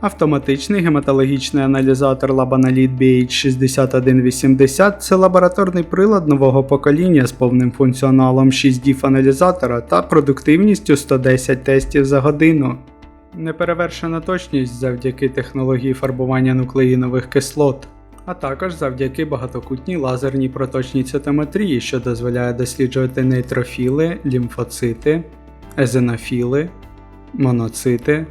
Автоматичний гематологічний аналізатор Labanalid BH6180 це лабораторний прилад нового покоління з повним функціоналом 6 діф аналізатора та продуктивністю 110 тестів за годину. Неперевершена точність завдяки технології фарбування нуклеїнових кислот, а також завдяки багатокутній лазерній проточній цитометрії, що дозволяє досліджувати нейтрофіли, лімфоцити, езенофіли, моноцити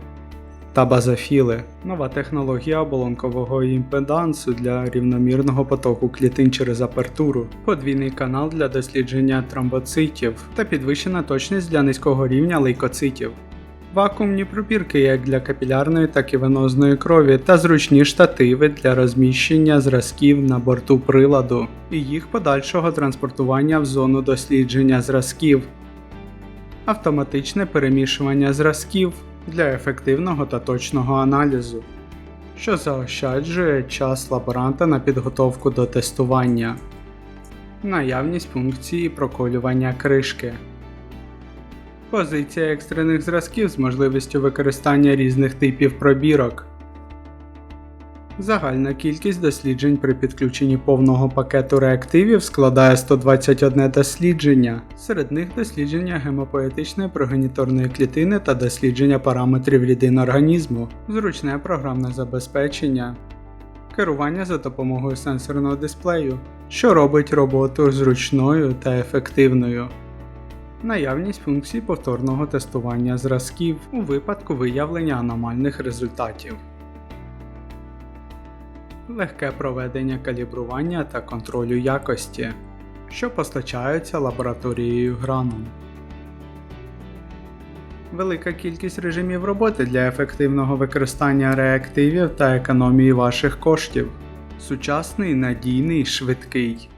та базофіли. Нова технологія оболонкового імпедансу для рівномірного потоку клітин через апертуру, подвійний канал для дослідження тромбоцитів та підвищена точність для низького рівня лейкоцитів. Вакуумні пробірки як для капілярної, так і венозної крові та зручні штативи для розміщення зразків на борту приладу і їх подальшого транспортування в зону дослідження зразків, автоматичне перемішування зразків для ефективного та точного аналізу, що заощаджує час лаборанта на підготовку до тестування, наявність функції проколювання кришки. Позиція екстрених зразків з можливістю використання різних типів пробірок. Загальна кількість досліджень при підключенні повного пакету реактивів складає 121 дослідження. Серед них дослідження гемопоетичної прогеніторної клітини та дослідження параметрів рідин організму, зручне програмне забезпечення, керування за допомогою сенсорного дисплею, що робить роботу зручною та ефективною. Наявність функцій повторного тестування зразків у випадку виявлення аномальних результатів. Легке проведення калібрування та контролю якості, що постачаються лабораторією Граном. Велика кількість режимів роботи для ефективного використання реактивів та економії ваших коштів. Сучасний, надійний, швидкий.